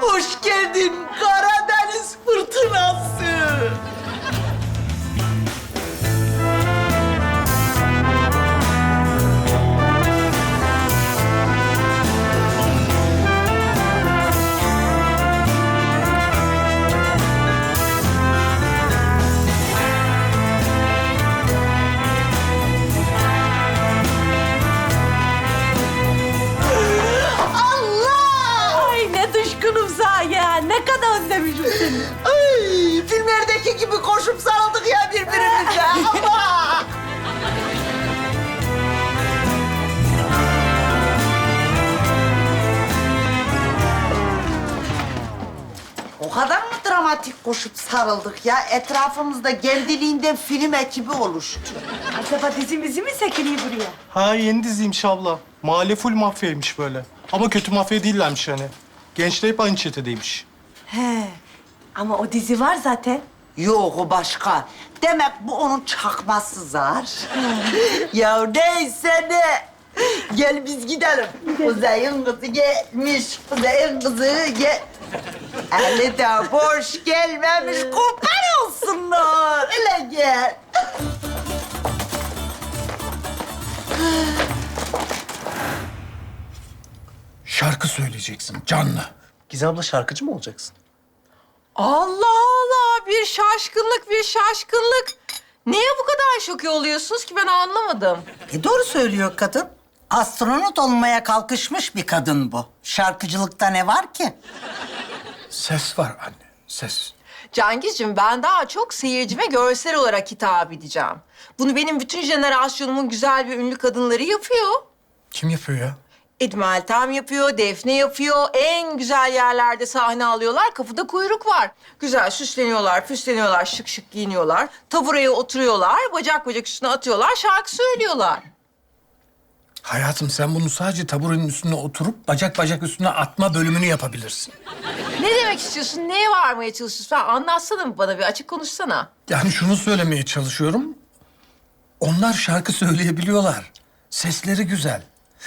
Hoş geldin Karadeniz fırtınası. Koşup sarıldık ya birbirimize. Allah! O kadar mı dramatik koşup sarıldık ya? Etrafımızda kendiliğinden film ekibi oluştu. Acaba dizimizi mi sekiliyor buraya? Ha yeni diziymiş abla. Mahalle full mafyaymış böyle. Ama kötü mafya değillermiş hani. Gençler hep aynı çetedeymiş. He. Ama o dizi var zaten. Yok o başka. Demek bu onun çakması zar. ya neyse ne. Gel biz gidelim. Kuzey'in kızı gelmiş. Kuzey'in kızı gel. Ali de boş gelmemiş. Kurban olsunlar. Öyle gel. Şarkı söyleyeceksin canlı. Gizem abla şarkıcı mı olacaksın? Allah Allah bir şaşkınlık bir şaşkınlık. Niye bu kadar şok oluyorsunuz ki ben anlamadım. E doğru söylüyor kadın. Astronot olmaya kalkışmış bir kadın bu. Şarkıcılıkta ne var ki? Ses var anne, ses. Cengizciğim ben daha çok seyircime görsel olarak hitap edeceğim. Bunu benim bütün jenerasyonumun güzel ve ünlü kadınları yapıyor. Kim yapıyor ya? Edme Meltem yapıyor, Defne yapıyor. En güzel yerlerde sahne alıyorlar. Kapıda kuyruk var. Güzel süsleniyorlar, püsleniyorlar, şık şık giyiniyorlar. Tabureye oturuyorlar, bacak bacak üstüne atıyorlar, şarkı söylüyorlar. Hayatım sen bunu sadece taburenin üstüne oturup bacak bacak üstüne atma bölümünü yapabilirsin. Ne demek istiyorsun? Neye varmaya çalışıyorsun? Sen anlatsana mı bana bir açık konuşsana. Yani şunu söylemeye çalışıyorum. Onlar şarkı söyleyebiliyorlar. Sesleri güzel.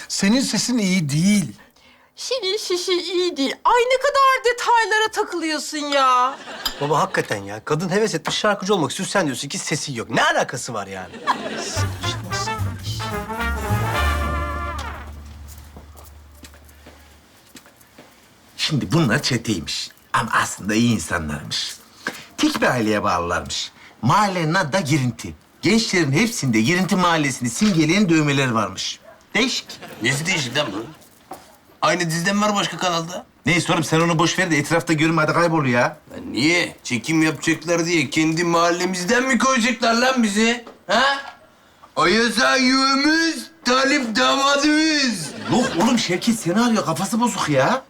Senin sesin iyi değil. Senin sesi iyi değil. Ay ne kadar detaylara takılıyorsun ya. Baba hakikaten ya. Kadın heves etmiş şarkıcı olmak istiyor. Sen diyorsun ki sesi yok. Ne alakası var yani? Şimdi bunlar çeteymiş. Ama aslında iyi insanlarmış. Tek bir aileye bağlılarmış. Mahallenin adı da Girinti. Gençlerin hepsinde Girinti mahallesini simgeleyen dövmeleri varmış. Değişik. Nesi değişik lan bu? Aynı diziden var başka kanalda. Neyse oğlum sen onu boş ver de etrafta görme hadi kaybol ya. Lan niye? Çekim yapacaklar diye kendi mahallemizden mi koyacaklar lan bizi? Ha? Ayasa yüğümüz, talip damadımız. Yok oğlum Şevket seni arıyor kafası bozuk ya.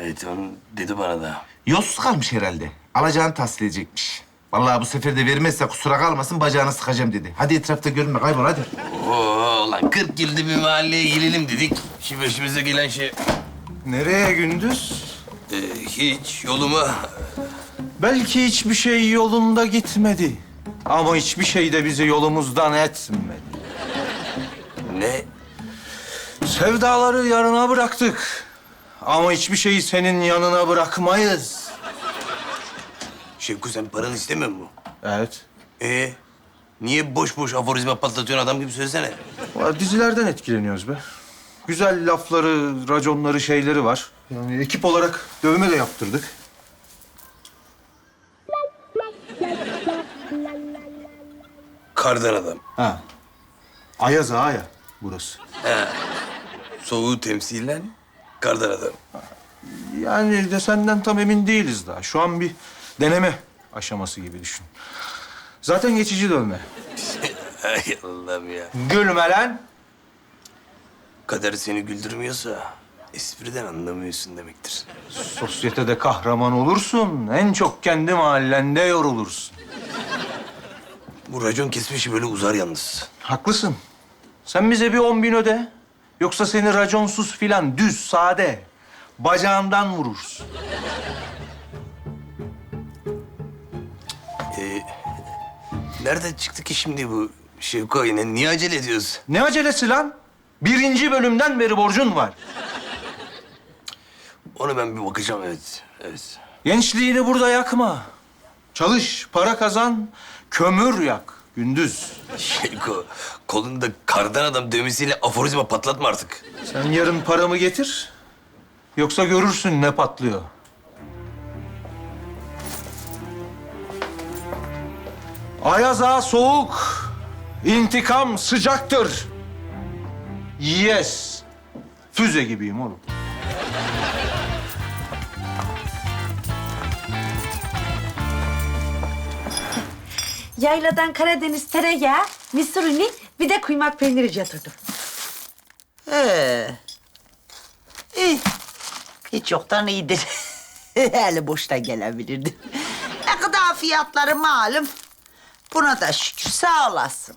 Evet onu dedi bana da. Yolsuz kalmış herhalde. Alacağını tahsil edecekmiş. Vallahi bu sefer de vermezse kusura kalmasın bacağını sıkacağım dedi. Hadi etrafta görünme kaybol hadi. Oo lan 40 yılda bir mahalleye girelim dedik. Şimdi başımıza gelen şey... Nereye gündüz? e, hiç yoluma... Belki hiçbir şey yolunda gitmedi. Ama hiçbir şey de bizi yolumuzdan etmedi. Ne? Sevdaları yarına bıraktık. Ama hiçbir şeyi senin yanına bırakmayız. Şevku sen paranı istemiyor mu? Evet. Ee, niye boş boş aforizma patlatıyorsun adam gibi söylesene. Valla Dizilerden etkileniyoruz be. Güzel lafları, raconları, şeyleri var. Yani ekip olarak dövme de yaptırdık. Kardan adam. Ha. Ayaz Ağa ya burası. Soğuğu temsilen kardan adam. Yani de senden tam emin değiliz daha. Şu an bir deneme aşaması gibi düşün. Zaten geçici dövme. Ay Allah'ım ya. Gülme lan. Kader seni güldürmüyorsa espriden anlamıyorsun demektir. Sosyetede kahraman olursun. En çok kendi mahallende yorulursun. Bu racon kesmişi böyle uzar yalnız. Haklısın. Sen bize bir on bin öde. Yoksa seni raconsuz filan düz, sade. Bacağından vururuz. Ee, nerede çıktı ki şimdi bu Şevko yine? Niye acele ediyoruz? Ne acelesi lan? Birinci bölümden beri borcun var. Ona ben bir bakacağım evet. Evet. Gençliğini burada yakma. Çalış, para kazan, kömür yak gündüz. Şevko kolunda kardan adam dövmesiyle aforizma patlatma artık. Sen yarın paramı getir. Yoksa görürsün ne patlıyor. Ayaz ağa soğuk, intikam sıcaktır. Yes. Füze gibiyim oğlum. Yayladan Karadeniz tereyağı, mısır unu, bir de kuymak peyniri yatırdım. Ee, iyi. Hiç yoktan iyidir. Eli boşta gelebilirdi. Ne kadar fiyatları malum. Buna da şükür sağ olasın.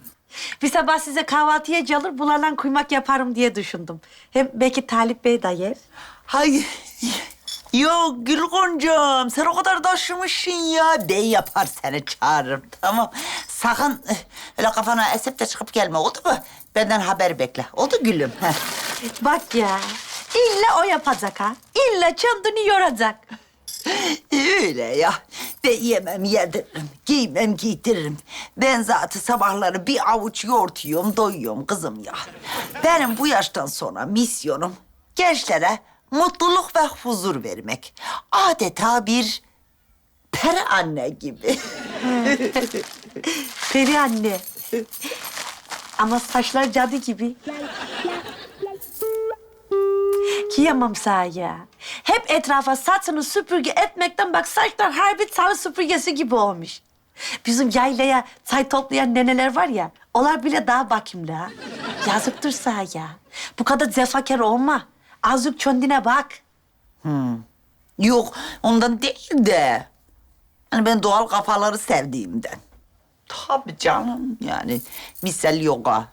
Bir sabah size kahvaltıya calır, bulardan kuymak yaparım diye düşündüm. Hem belki Talip Bey de yer. Hay Yok Gül Goncam, sen o kadar taşımışsın ya. Ben yapar seni çağırırım, tamam. Sakın eh, öyle kafana esip de çıkıp gelme, oldu mu? Benden haber bekle, oldu gülüm? Heh. Bak ya, illa o yapacak ha. İlla kendini yoracak. Öyle ya. Ben yemem yediririm, giymem giydiririm. Ben zaten sabahları bir avuç yoğurt yiyorum, doyuyorum kızım ya. Benim bu yaştan sonra misyonum gençlere mutluluk ve huzur vermek. Adeta bir peri anne gibi. Peri anne. Ama saçlar cadı gibi. Kıyamam sana ya. Hep etrafa saçını süpürge etmekten bak saçlar harbi sarı süpürgesi gibi olmuş. Bizim yaylaya çay toplayan neneler var ya, onlar bile daha bakimli ha. Yazıktır sana ya. Bu kadar zefakar olma. Azıcık kendine bak. Yok, ondan değil de. Hani ben doğal kafaları sevdiğimden. Tabii canım. Yani misal yoga,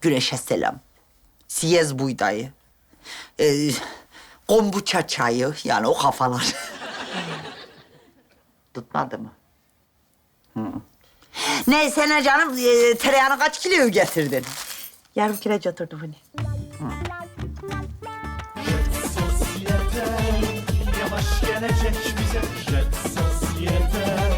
güneşe selam, siyez buğdayı, e, kombuça çayı yani o kafalar. Tutmadı mı? Hı. Neyse ne canım, e, tereyağını kaç kilo getirdin? Yarım kilo götürdüm bunu. Yavaş gelecek bize jet